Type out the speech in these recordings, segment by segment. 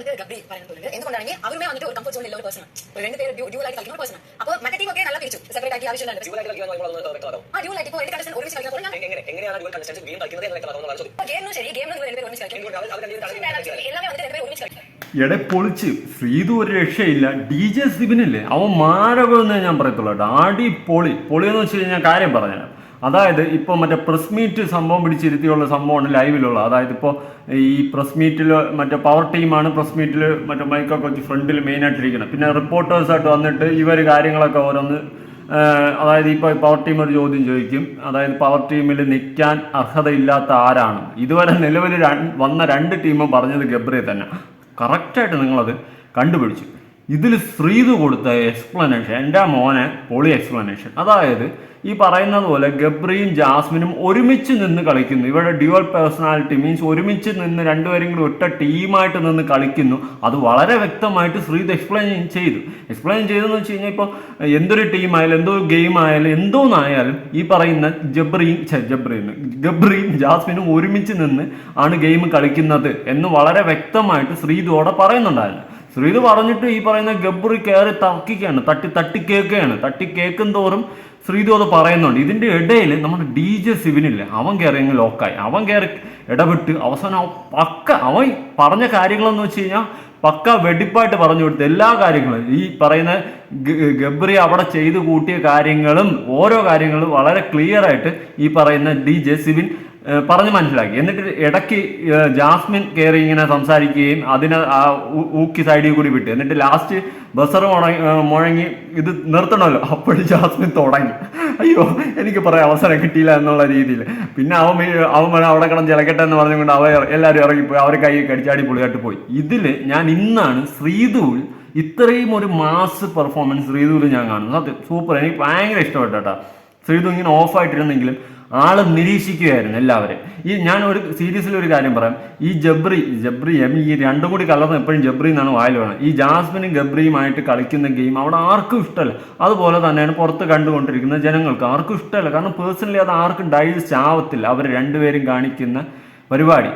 ആൾക്ക് എടെ പൊളിച്ച്. ശ്രീതു ഒരു രക്ഷയില്ല. ഡി ജെ സിബിനില്ലേ? അവൻ മാരകമെന്ന് ഞാൻ പറയത്തുള്ളൂ ആടി പൊളി പൊളി എന്ന് വെച്ച് കഴിഞ്ഞാൽ കാര്യം പറഞ്ഞു അതായത് ഇപ്പോൾ മറ്റേ പ്രസ് മീറ്റ് സംഭവം പിടിച്ചിരുത്തിയുള്ള സംഭവമാണ് ലൈവിലുള്ള അതായത് ഇപ്പോൾ ഈ പ്രസ് മീറ്റിൽ മറ്റേ പവർ ടീമാണ് പ്രസ് മീറ്റിൽ മറ്റേ മൈക്കൊക്കെ വെച്ച് ഫ്രണ്ടിൽ മെയിനായിട്ടിരിക്കുന്നത് പിന്നെ റിപ്പോർട്ടേഴ്സായിട്ട് വന്നിട്ട് ഇവർ കാര്യങ്ങളൊക്കെ ഓരോന്ന് അതായത് ഇപ്പോൾ പവർ ടീം ഒരു ചോദ്യം ചോദിക്കും. അതായത് പവർ ടീമിൽ നിൽക്കാൻ അർഹതയില്ലാത്ത ആരാണ്? ഇതുവരെ നിലവിൽ വന്ന രണ്ട് ടീമും പറഞ്ഞത് ഗബ്രിയെ തന്നെ. കറക്റ്റായിട്ട് നിങ്ങളത് കണ്ടുപിടിച്ചു. ഇതിൽ ശ്രീതു കൊടുത്ത എക്സ്പ്ലനേഷൻ എന്റെ മോനെ പൊളി എക്സ്പ്ലനേഷൻ അതായത് ഈ പറയുന്നത് പോലെ ഗബ്രിയും ജാസ്മിനും ഒരുമിച്ച് നിന്ന് കളിക്കുന്നു. ഇവരുടെ ഡ്യുവൽ പേഴ്സണാലിറ്റി മീൻസ് ഒരുമിച്ച് നിന്ന് രണ്ടുപേരും കൂടി ഒറ്റ ടീമായിട്ട് നിന്ന് കളിക്കുന്നു. അത് വളരെ വ്യക്തമായിട്ട് ശ്രീത് എക്സ്പ്ലെയിൻ ചെയ്തു. എക്സ്പ്ലെയിൻ ചെയ്തെന്ന് വെച്ച് കഴിഞ്ഞാൽ ഇപ്പോൾ എന്തൊരു ടീം ടീമായാലും എന്തോ ഗെയിം ആയാലും എന്തോന്നായാലും ഈ പറയുന്ന ജബ്രിയും ജബ്രിയും ഗബ്രിയും ജാസ്മിനും ഒരുമിച്ച് നിന്ന് ആണ് ഗെയിം കളിക്കുന്നത് എന്ന് വളരെ വ്യക്തമായിട്ട് ശ്രീതോടെ പറയുന്നുണ്ടായിരുന്നു. ശ്രീത് പറഞ്ഞിട്ട് ഈ പറയുന്ന ഗബ്രി കയറി തർക്കിക്കുകയാണ് തട്ടി തട്ടി കേൾക്കുകയാണ് തട്ടി കേൾക്കും തോറും ശ്രീതു അത് പറയുന്നുണ്ട്. ഇതിന്റെ ഇടയിൽ നമ്മുടെ ഡി ജെ സിവിനില്ല അവൻ കയറി അങ്ങ് ലോക്കായി. അവൻ കയറി ഇടപെട്ട് അവസാനം പക്ക അവൻ പറഞ്ഞ കാര്യങ്ങളെന്ന് വെച്ച് കഴിഞ്ഞാൽ പക്ക വെടിപ്പായിട്ട് പറഞ്ഞു കൊടുത്തു എല്ലാ കാര്യങ്ങളും. ഈ പറയുന്ന ഗബ്രി അവിടെ ചെയ്തു കൂട്ടിയ കാര്യങ്ങളും ഓരോ കാര്യങ്ങളും വളരെ ക്ലിയർ ആയിട്ട് ഈ പറയുന്ന ഡി ജെ ഏഹ് പറഞ്ഞ് മനസ്സിലാക്കി. എന്നിട്ട് ഇടയ്ക്ക് ജാസ്മിൻ കയറി ഇങ്ങനെ സംസാരിക്കുകയും അതിനെ ആ ഊക്കി സൈഡിൽ കൂടി വിട്ട്. എന്നിട്ട് ലാസ്റ്റ് ബസർ മുഴങ്ങി ഇത് നിർത്തണമല്ലോ. അപ്പോഴും ജാസ്മിൻ തുടങ്ങി. അയ്യോ എനിക്ക് പറയാൻ അവസരം കിട്ടിയില്ല എന്നുള്ള രീതിയിൽ. പിന്നെ അവൻ അവൻ അവിടെ കിടന്ന് ചിലക്കട്ടെ എന്ന് പറഞ്ഞുകൊണ്ട് അവ എല്ലാവരും ഇറങ്ങിപ്പോയി. അവർ കൈ കടിച്ചാടി പൊളിയായിട്ട് പോയി. ഇതിൽ ഞാൻ ഇന്നാണ് ശ്രീതു ഇത്രയും ഒരു മാസ് പെർഫോമൻസ് ശ്രീതുവിൽ ഞാൻ കാണുന്നു സത്യം സൂപ്പർ. എനിക്ക് ഭയങ്കര ഇഷ്ടപ്പെട്ടു കേട്ടോ. ശ്രീതു ഇങ്ങനെ ഓഫായിട്ടിരുന്നെങ്കിലും ആൾ നിരീക്ഷിക്കുകയായിരുന്നു എല്ലാവരും. ഈ ഞാൻ ഒരു സീരീസിൽ ഒരു കാര്യം പറയാം. ഈ ജബ്രി ജബ്രി എം ഈ രണ്ടും കൂടി കലർന്ന് എപ്പോഴും ജബ്രി എന്നാണ് വായിൽ വേണം. ഈ ജാസ്മിനും ഗബ്രിയുമായിട്ട് കളിക്കുന്ന ഗെയിം അവിടെ ആർക്കും ഇഷ്ടമല്ല. അതുപോലെ തന്നെയാണ് പുറത്ത് കണ്ടുകൊണ്ടിരിക്കുന്ന ജനങ്ങൾക്ക് ആർക്കും ഇഷ്ടമല്ല. കാരണം പേഴ്സണലി അത് ആർക്കും ഡൈജസ്റ്റ് ആവത്തില്ല. അവർ രണ്ടുപേരും കാണിക്കുന്ന പരിപാടി.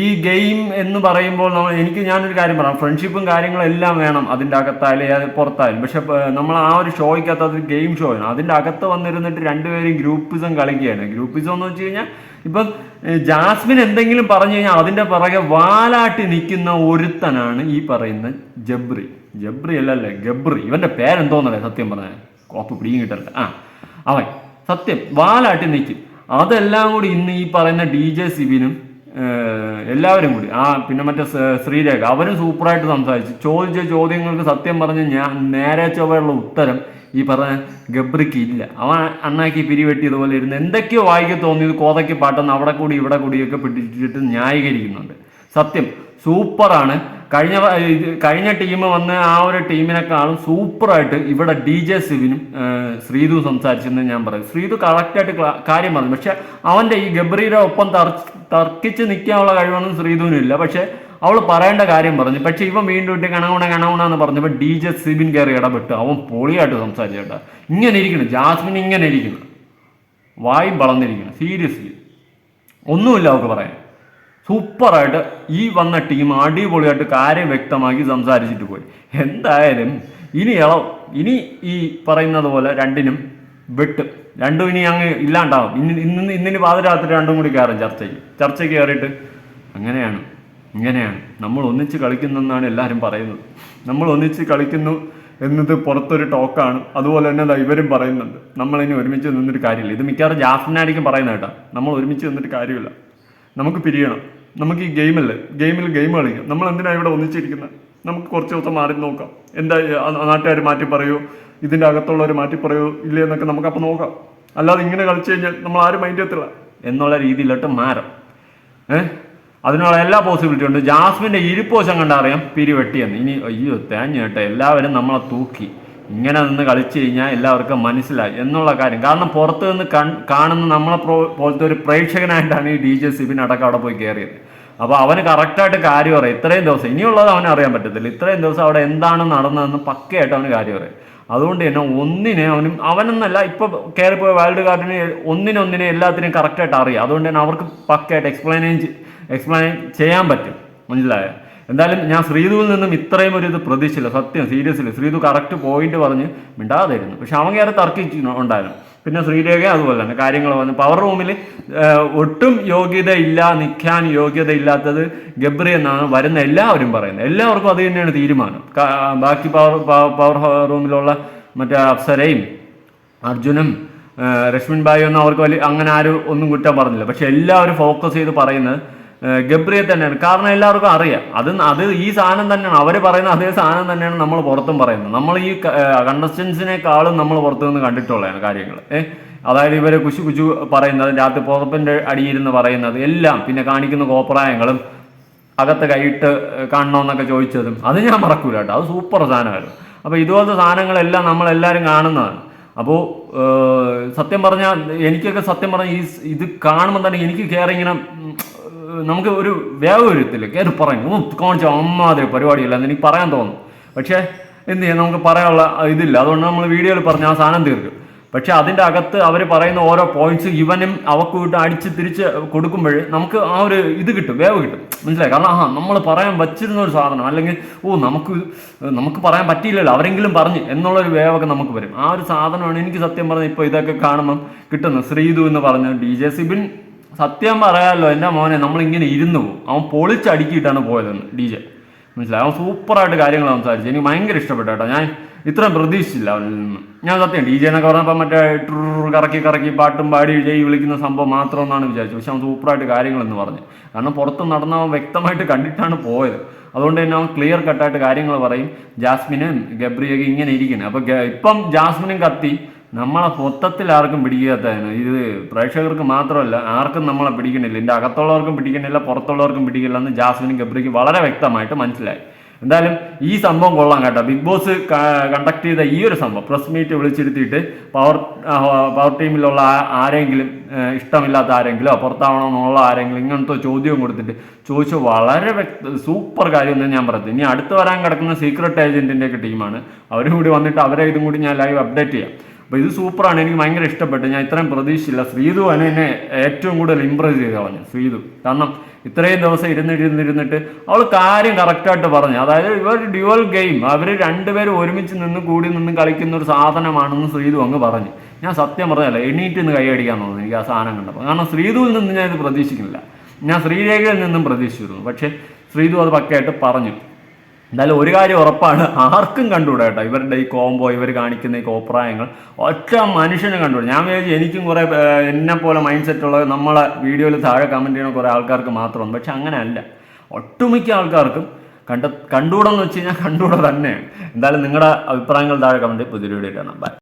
ഈ ഗെയിം എന്ന് പറയുമ്പോൾ നമ്മൾ എനിക്ക് ഞാനൊരു കാര്യം പറയാം. ഫ്രണ്ട്ഷിപ്പും കാര്യങ്ങളും എല്ലാം വേണം അതിന്റെ അകത്തായാലും അത് പുറത്തായാലും. പക്ഷെ നമ്മൾ ആ ഒരു ഷോയ്ക്കകത്ത് അതൊരു ഗെയിം ഷോ ആണ്. അതിന്റെ അകത്ത് വന്നിരുന്നിട്ട് രണ്ടുപേരും ഗ്രൂപ്പിസം കളിക്കുകയാണ്. ഗ്രൂപ്പിസം എന്ന് വെച്ച് കഴിഞ്ഞാൽ ഇപ്പം ജാസ്മിൻ എന്തെങ്കിലും പറഞ്ഞു കഴിഞ്ഞാൽ അതിന്റെ പുറകെ വാലാട്ടി നിൽക്കുന്ന ഒരുത്തനാണ് ഈ പറയുന്ന ജബ്രി. ജബ്രി അല്ലല്ലേ ഗബ്രി. ഇവന്റെ പേരെന്തോന്നല്ലേ സത്യം പറഞ്ഞാൽ? കോപ്പ് പിടിയും കിട്ടല്ല ആ അവൻ. സത്യം വാലാട്ടി നിൽക്കും. അതെല്ലാം കൂടി ഇന്ന് ഈ പറയുന്ന ഡി ജെ സിബിനും എല്ലാവരും കൂടി. ആ പിന്നെ മറ്റേ ശ്രീരേഖ. അവരും സൂപ്പറായിട്ട് സംസാരിച്ചു. ചോദിച്ച ചോദ്യങ്ങൾക്ക് സത്യം പറഞ്ഞ് ഞാൻ നേരെ ചൊവ്വയുള്ള ഉത്തരം ഈ പറഞ്ഞ ഗബ്രിക്ക് ഇല്ല. അവൻ അണ്ണാക്കി പിരിവെട്ടി ഇതുപോലെ ഇരുന്ന് എന്തൊക്കെയോ വായിക്കാൻ തോന്നിയത് കോതയ്ക്ക് പാട്ടെന്ന് അവിടെ കൂടി ഇവിടെ കൂടിയൊക്കെ പിടിച്ചിട്ട് ന്യായീകരിക്കുന്നുണ്ട്. സത്യം. സൂപ്പറാണ്. കഴിഞ്ഞ കഴിഞ്ഞ ടീം വന്ന് ആ ഒരു ടീമിനെക്കാളും സൂപ്പറായിട്ട് ഇവിടെ ഡി ജെ സിവിനും ശ്രീതു സംസാരിച്ചെന്ന് ഞാൻ പറയും. ശ്രീതു കറക്റ്റായിട്ട് കാര്യം പറഞ്ഞു. പക്ഷെ അവന്റെ ഈ ഗബ്രിയുടെ ഒപ്പം തർ- തർക്കിച്ച് നിൽക്കാനുള്ള കഴിവൊന്നും ശ്രീതുവിനും ഇല്ല. പക്ഷെ അവൾ പറയേണ്ട കാര്യം പറഞ്ഞു. പക്ഷെ ഇവൻ വീണ്ടും ഇട്ട് കണകുണ കണകുണ എന്ന് പറഞ്ഞപ്പോൾ ഡി ജെ സിബിൻ കയറി ഇടപെട്ട്. അവൻ പൊളിയായിട്ട് സംസാരിച്ചു കേട്ടോ. ഇങ്ങനെ ഇരിക്കണം. ജാസ്മിൻ ഇങ്ങനെ ഇരിക്കണം. വായി വളർന്നിരിക്കണം. സീരിയസ്ലി ഒന്നുമില്ല അവർക്ക് പറയാൻ. സൂപ്പറായിട്ട് ഈ വന്ന ടീം അടിപൊളിയായിട്ട് കാര്യം വ്യക്തമാക്കി സംസാരിച്ചിട്ട് പോയി. എന്തായാലും ഇനി ഇളവ് ഇനി ഈ പറയുന്നത് പോലെ രണ്ടിനും വെട്ടും. രണ്ടും ഇനി അങ്ങ് ഇല്ലാണ്ടാവും. ഇന്ന് ഇന്ന് ഇന്നിന് പാതിരാത്രി രണ്ടും കൂടി കയറും ചർച്ചയ്ക്ക്. ചർച്ചയ്ക്ക് കയറിയിട്ട് അങ്ങനെയാണ്. ഇങ്ങനെയാണ്. നമ്മൾ ഒന്നിച്ച് കളിക്കുന്നെന്നാണ് എല്ലാവരും പറയുന്നത്. നമ്മൾ ഒന്നിച്ച് കളിക്കുന്നു എന്നത് പുറത്തൊരു ടോക്കാണ്. അതുപോലെ തന്നെ ഇവരും പറയുന്നുണ്ട്. നമ്മളിനി ഒരുമിച്ച് നിന്നിട്ട് കാര്യമില്ല. ഇത് മിക്കവാറും ജാഫിനായിരിക്കും പറയുന്നത് കേട്ടോ. നമ്മൾ ഒരുമിച്ച് നിന്നിട്ട് കാര്യമില്ല. നമുക്ക് പിരിയണം. നമുക്ക് ഈ ഗെയിമല്ലേ? ഗെയിമിൽ ഗെയിം കളിക്കാം. നമ്മൾ എന്തിനാണ് ഇവിടെ ഒന്നിച്ചിരിക്കുന്നത് നമുക്ക് കുറച്ച് ദിവസം മാറി നോക്കാം. എന്താ നാട്ടുകാർ മാറ്റി പറയൂ? ഇതിന്റെ അകത്തുള്ളവർ മാറ്റി പറയൂ? ഇല്ലേ എന്നൊക്കെ നമുക്ക് അപ്പോൾ നോക്കാം. അല്ലാതെ ഇങ്ങനെ കളിച്ചു കഴിഞ്ഞാൽ നമ്മൾ ആരും മൈൻഡ് ചെയ്യത്തില്ല എന്നുള്ള രീതിയിലോട്ട് മാറും. ഏഹ് അതിനുള്ള എല്ലാ പോസിബിലിറ്റി ഉണ്ട്. ജാസ്മിന്റെ ഇരിപ്പോശം കണ്ടറിയാം. പിരിവെട്ടിയെന്ന്. ഇനി അയ്യോ തേഞ്ഞ കേട്ടോ. എല്ലാവരും നമ്മളെ തൂക്കി. ഇങ്ങനെ നിന്ന് കളിച്ചു കഴിഞ്ഞാൽ എല്ലാവർക്കും മനസ്സിലായി എന്നുള്ള കാര്യം. കാരണം പുറത്ത് നിന്ന് കാണുന്ന നമ്മളെ പോലത്തെ ഒരു പ്രേക്ഷകനായിട്ടാണ് ഈ ഡി ജെ സിബിൻ അടക്കം അവിടെ പോയി കയറിയത്. അപ്പോൾ അവന് കറക്റ്റായിട്ട് കാര്യം അറിയാം. ഇത്രയും ദിവസം ഇനിയുള്ളത് അവനെ അറിയാൻ പറ്റത്തില്ല. ഇത്രയും ദിവസം അവിടെ എന്താണ് നടന്നതെന്ന് പക്കയായിട്ട് അവന് കാര്യം അറിയാം. അതുകൊണ്ട് തന്നെ ഒന്നിനെ അവനും അവനെന്നല്ല ഇപ്പോൾ കയറിപ്പോയ വൈൽഡ് കാർഡിന് ഒന്നിനൊന്നിനെ എല്ലാത്തിനും കറക്റ്റായിട്ട് അറിയാം. അതുകൊണ്ട് തന്നെ അവർക്ക് പക്കയായിട്ട് എക്സ്പ്ലെയിൻ എക്സ്പ്ലെയിൻ ചെയ്യാൻ പറ്റും. മനസ്സിലായോ? എന്തായാലും ഞാൻ ശ്രീതുവിൽ നിന്നും ഇത്രയും ഒരു ഇത് പ്രതീക്ഷിച്ചില്ല. സത്യം സീരിയസ്ലി ശ്രീതു കറക്റ്റ് പോയിന്റ് പറഞ്ഞ് മിണ്ടാതായിരുന്നു. പക്ഷെ അവൻ കയറി തർക്കിച്ചു ഉണ്ടായിരുന്നു. പിന്നെ ശ്രീരേഖ അതുപോലെ തന്നെ കാര്യങ്ങൾ വന്നു പവർ റൂമിൽ ഒട്ടും യോഗ്യതയില്ല നിൽക്കാൻ യോഗ്യത ഇല്ലാത്തത് ഗബ്രി എന്നാണ് വരുന്ന എല്ലാവരും പറയുന്നത്. എല്ലാവർക്കും അത് തന്നെയാണ് തീരുമാനം. ബാക്കി പവർ പവർ- റൂമിലുള്ള മറ്റേ അപ്സരയും അർജുനും രശ്മിൻ ബായി ഒന്നും അവർക്ക് വലിയ അങ്ങനെ ആരും ഒന്നും കുറ്റം പറഞ്ഞില്ല. പക്ഷെ എല്ലാവരും ഫോക്കസ് ചെയ്ത് പറയുന്നത് ഗബ്രിയെ തന്നെയാണ്. കാരണം എല്ലാവർക്കും അറിയാം. അത് അത് ഈ സാധനം തന്നെയാണ്. അവർ പറയുന്ന അതേ സാധനം തന്നെയാണ് നമ്മൾ പുറത്തും പറയുന്നത്. നമ്മൾ ഈ കണ്ടസ്റ്റൻസിനേക്കാളും നമ്മൾ പുറത്തു നിന്ന് കണ്ടിട്ടുള്ളതാണ് കാര്യങ്ങൾ. ഏഹ് അതായത് ഇവരെ കുശു കുശു പറയുന്നത് രാത്രി പുറപ്പിന്റെ അടിയിരുന്ന് പറയുന്നത് എല്ലാം പിന്നെ കാണിക്കുന്ന കോപ്രായങ്ങളും അകത്ത് കൈയിട്ട് കാണണമെന്നൊക്കെ ചോദിച്ചതും അത് ഞാൻ മറക്കൂല കേട്ടോ. അത് സൂപ്പർ സാധനമായിരുന്നു. അപ്പോൾ ഇതുപോലത്തെ സാധനങ്ങളെല്ലാം നമ്മളെല്ലാവരും കാണുന്നതാണ്. അപ്പോൾ സത്യം പറഞ്ഞാൽ എനിക്കൊക്കെ സത്യം പറഞ്ഞാൽ ഈ ഇത് കാണുമ്പോൾ തന്നെ എനിക്ക് കയറി ഇങ്ങനെ നമുക്ക് ഒരു വേവ് വരത്തില്ല കയറി പറയും. ഓ കാണിച്ച അമ്മാതിരി പരിപാടിയില്ല എന്ന് എനിക്ക് പറയാൻ തോന്നും. പക്ഷേ എന്ത് ചെയ്യാം? നമുക്ക് പറയാനുള്ള ഇതില്ല. അതുകൊണ്ട് നമ്മൾ വീഡിയോയിൽ പറഞ്ഞ ആ സാധനം തീർക്കും. പക്ഷെ അതിന്റെ അകത്ത് അവർ പറയുന്ന ഓരോ പോയിന്റ്സ് ഇവനും അവക്ക് വിട്ട് അടിച്ച് തിരിച്ച് കൊടുക്കുമ്പോൾ നമുക്ക് ആ ഒരു ഇത് കിട്ടും. വേവ് കിട്ടും. മനസ്സിലായി? കാരണം ആ നമ്മൾ പറയാൻ വച്ചിരുന്ന ഒരു സാധനം. അല്ലെങ്കിൽ ഓ നമുക്ക് നമുക്ക് പറയാൻ പറ്റിയില്ലല്ലോ. അവരെങ്കിലും പറഞ്ഞ് എന്നുള്ളൊരു വേവൊക്കെ നമുക്ക് വരും. ആ ഒരു സാധനമാണ് എനിക്ക് സത്യം പറഞ്ഞാൽ ഇപ്പോൾ ഇതൊക്കെ കാണുമ്പം കിട്ടുന്നത്. ശ്രീതു എന്ന് പറഞ്ഞ ഡി ജെ സിബിൻ സത്യം പറയാമല്ലോ എന്റെ മോനെ നമ്മളിങ്ങനെ ഇരുന്നു പോകും അവൻ പൊളിച്ചടുക്കിയിട്ടാണ് പോയതെന്ന് ഡി ജെ. മനസ്സിലായി? അവൻ സൂപ്പറായിട്ട് കാര്യങ്ങൾ സംസാരിച്ചു എനിക്ക് ഭയങ്കര ഇഷ്ടപ്പെട്ടു കേട്ടോ. ഞാൻ ഇത്രയും പ്രതീക്ഷിച്ചില്ല അവനിൽ നിന്ന്. ഞാൻ സത്യം ഡി ജെ എന്നൊക്കെ പറഞ്ഞപ്പോൾ മറ്റേ ട്രൂർ കറക്കി കറക്കി പാട്ടും പാടി ജയ് വിളിക്കുന്ന സംഭവം മാത്രം എന്നാണ് വിചാരിച്ചത്. പക്ഷെ അവൻ സൂപ്പറായിട്ട് കാര്യങ്ങളെന്ന് പറഞ്ഞു. കാരണം പുറത്ത് നടന്ന അവൻ വ്യക്തമായിട്ട് കണ്ടിട്ടാണ് പോയത്. അതുകൊണ്ട് തന്നെ അവൻ ക്ലിയർ കട്ടായിട്ട് കാര്യങ്ങൾ പറയും. ജാസ്മിനും ഗബ്രിയൊക്കെ ഇങ്ങനെ ഇരിക്കുന്നത് അപ്പോൾ ഇപ്പം ജാസ്മിനും കത്തി. നമ്മളെ മൊത്തത്തിൽ ആർക്കും പിടിക്കാത്തതാണ് ഇത് പ്രേക്ഷകർക്ക് മാത്രമല്ല ആർക്കും നമ്മളെ പിടിക്കണില്ല. ഇതിന്റെ അകത്തുള്ളവർക്കും പിടിക്കണില്ല പുറത്തുള്ളവർക്കും പിടിക്കില്ല എന്ന് ജാസ്മിനും ഗബ്രിക്ക് വളരെ വ്യക്തമായിട്ട് മനസ്സിലായി. എന്തായാലും ഈ സംഭവം കൊള്ളാം കേട്ടോ. ബിഗ് ബോസ് കണ്ടക്ട് ചെയ്ത ഈ ഒരു സംഭവം പ്രസ് മീറ്റ് വിളിച്ചിരുത്തിയിട്ട് പവർ പവർ ടീമിലുള്ള ആരെങ്കിലും ഇഷ്ടമില്ലാത്ത ആരെങ്കിലോ പുറത്താവണമെന്നുള്ള ആരെങ്കിലും ഇങ്ങനത്തെ ചോദ്യവും കൊടുത്തിട്ട് ചോദിച്ചു. വളരെ വ്യക്ത സൂപ്പർ കാര്യം എന്ന് ഞാൻ പറയുന്നത് ഇനി അടുത്ത് വരാൻ കിടക്കുന്ന സീക്രട്ട് ഏജന്റിന്റെയൊക്കെ ടീമാണ് അവരും കൂടി വന്നിട്ട് അവരെ ഇതും കൂടി ഞാൻ ലൈവ് അപ്ഡേറ്റ് ചെയ്യാം. അപ്പോൾ ഇത് സൂപ്പറാണ് എനിക്ക് ഭയങ്കര ഇഷ്ടപ്പെട്ടു. ഞാൻ ഇത്രയും പ്രതീക്ഷിച്ചില്ല ശ്രീതു ആണ് എന്നെ ഏറ്റവും കൂടുതൽ ഇമ്പ്രസ് ചെയ്ത് കളഞ്ഞു ശ്രീതു. കാരണം ഇത്രയും ദിവസം ഇരുന്നിരുന്നിരുന്നിട്ട് അവൾ കാര്യം കറക്റ്റായിട്ട് പറഞ്ഞു. അതായത് ഇവർ ഡ്യുവൽ ഗെയിം അവർ രണ്ടുപേരും ഒരുമിച്ച് നിന്ന് കൂടി നിന്ന് കളിക്കുന്ന ഒരു സാധനമാണെന്ന് ശ്രീതു അങ്ങ് പറഞ്ഞു. ഞാൻ സത്യം പറഞ്ഞല്ല എണീറ്റ് നിന്ന് കൈയടിക്കാൻ തോന്നുന്നു എനിക്ക് ആ സാധനം കണ്ടപ്പോൾ. കാരണം ശ്രീതുവിൽ നിന്ന് ഞാൻ ഇത് പ്രതീക്ഷിക്കുന്നില്ല. ഞാൻ ശ്രീരേഖയിൽ നിന്നും പ്രതീക്ഷിച്ചിരുന്നു. പക്ഷേ ശ്രീതു അത് പക്കയായിട്ട് പറഞ്ഞു. എന്തായാലും ഒരു കാര്യം ഉറപ്പാണ് ആർക്കും കണ്ടുകൂടാ കേട്ടോ. ഇവരുടെ ഈ കോംബോ ഇവർ കാണിക്കുന്ന ഈ കോപ്രായങ്ങൾ ഒറ്റ മനുഷ്യനും കണ്ടുകൂടാ. ഞാൻ വിചാരിച്ചു എനിക്കും കുറേ എന്നെ പോലെ മൈൻഡ് സെറ്റ് ഉള്ള നമ്മളെ വീഡിയോയിൽ താഴെ കമന്റ് ചെയ്യുന്ന കുറേ ആൾക്കാർക്ക് മാത്രമാണ്. പക്ഷെ അങ്ങനെ അല്ല ഒട്ടുമിക്ക ആൾക്കാർക്കും കണ്ട കണ്ടുകൂടെന്ന് വെച്ച് കഴിഞ്ഞാൽ കണ്ടുകൂടെ തന്നെയാണ് എന്തായാലും നിങ്ങളുടെ അഭിപ്രായങ്ങൾ താഴെ കമന്റ് പുതിയ വീഡിയോ കാണാം. ബൈ